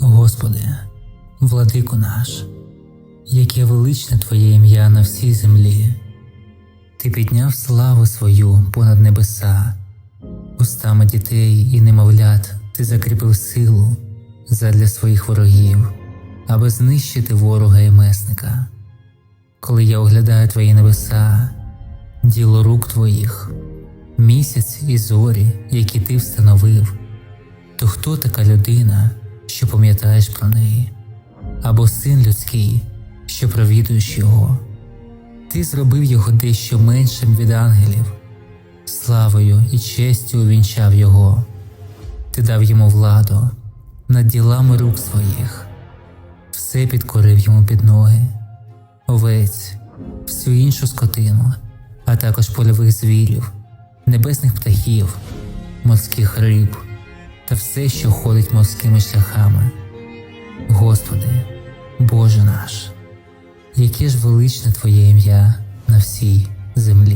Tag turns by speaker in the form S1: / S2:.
S1: Господи, владико наш, яке величне Твоє ім'я на всій землі, Ти підняв славу свою понад небеса, устами дітей і немовлят Ти закріпив силу задля своїх ворогів, аби знищити ворога і месника. Коли я оглядаю Твої небеса, діло рук Твоїх, місяць і зорі, які Ти встановив, то хто така людина, що пам'ятаєш про неї, або син людський, що провідуєш його? Ти зробив його дещо меншим від ангелів, славою і честю увінчав його, ти дав йому владу над ділами рук своїх, все підкорив йому під ноги, овець, всю іншу скотину, а також польових звірів, небесних птахів, морських риб та все, що ходить морськими шляхами. Господи, Боже наш, яке ж величне Твоє ім'я на всій землі.